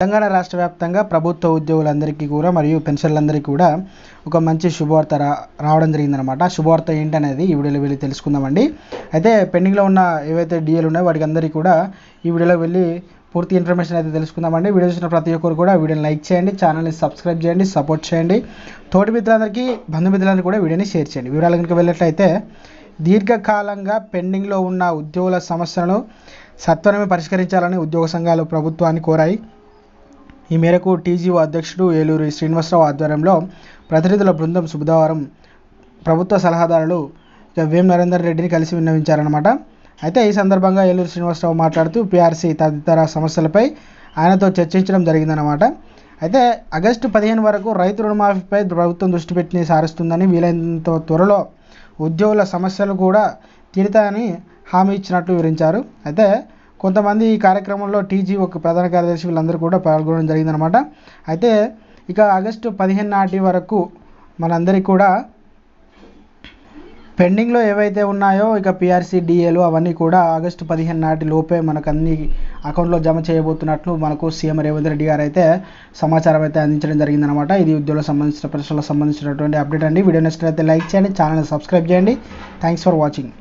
తెలంగాణ రాష్ట్ర వ్యాప్తంగా ప్రభుత్వ ఉద్యోగులందరికీ కూడా మరియు పెన్షన్లందరికీ కూడా ఒక మంచి శుభవార్త రా రావడం జరిగిందనమాట శుభవార్త ఏంటనేది ఈ వీడియోలో వెళ్ళి తెలుసుకుందామండి. అయితే పెండింగ్లో ఉన్న ఏవైతే డిఏలు ఉన్నాయో వాటికి అందరికీ కూడా ఈ వీడియోలో వెళ్ళి పూర్తి ఇన్ఫర్మేషన్ అయితే తెలుసుకుందామండి. వీడియో చూసిన ప్రతి ఒక్కరు కూడా వీడియోని లైక్ చేయండి ఛానల్ని సబ్స్క్రైబ్ చేయండి సపోర్ట్ చేయండి. తోటి మిత్రులందరికీ బంధుమిత్రులందరికీ కూడా వీడియోని షేర్ చేయండి. వివరాలు కనుక వెళ్ళినట్లయితే దీర్ఘకాలంగా పెండింగ్లో ఉన్న ఉద్యోగుల సమస్యలను సత్వరమే పరిష్కరించాలని ఉద్యోగ సంఘాలు ప్రభుత్వాన్ని కోరాయి. ఈ మేరకు టీజీఓ అధ్యక్షుడు ఏలూరి శ్రీనివాసరావు ఆధ్వర్యంలో ప్రతినిధుల బృందం శుక్రవారం ప్రభుత్వ సలహాదారులు వేం నరేందర్ రెడ్డిని కలిసి విన్నవించారనమాట అయితే ఈ సందర్భంగా ఏలూరు శ్రీనివాసరావు మాట్లాడుతూ పీఆర్సీ తదితర సమస్యలపై ఆయనతో చర్చించడం జరిగిందనమాట అయితే ఆగస్టు పదిహేను వరకు రైతు రుణమాఫీపై ప్రభుత్వం దృష్టి పెట్టి సారిస్తుందని వీలైనంత త్వరలో ఉద్యోగుల సమస్యలు కూడా తీరుతాయని హామీ ఇచ్చినట్లు వివరించారు. అయితే కొంతమంది ఈ కార్యక్రమంలో టీజీ ఒక ప్రధాన కార్యదర్శి వీళ్ళందరూ కూడా పాల్గొనడం జరిగిందనమాట అయితే ఇక ఆగస్టు పదిహేను నాటి వరకు మనందరికీ కూడా పెండింగ్లో ఏవైతే ఉన్నాయో ఇక పిఆర్సీ డిఏలు అవన్నీ కూడా ఆగస్టు పదిహేను నాటి లోపే మనకు అన్ని అకౌంట్లో జమ చేయబోతున్నట్లు మనకు సీఎం రేవంత్ రెడ్డి గారు అయితే సమాచారం అయితే అందించడం జరిగిందనమాట ఇది ఉద్యోగులకు సంబంధించిన ప్రశ్నలకు సంబంధించినటువంటి అప్డేట్ అండి. వీడియో నచ్చినట్లయితే లైక్ చేయండి ఛానల్ని సబ్స్క్రైబ్ చేయండి. Thanks for watching.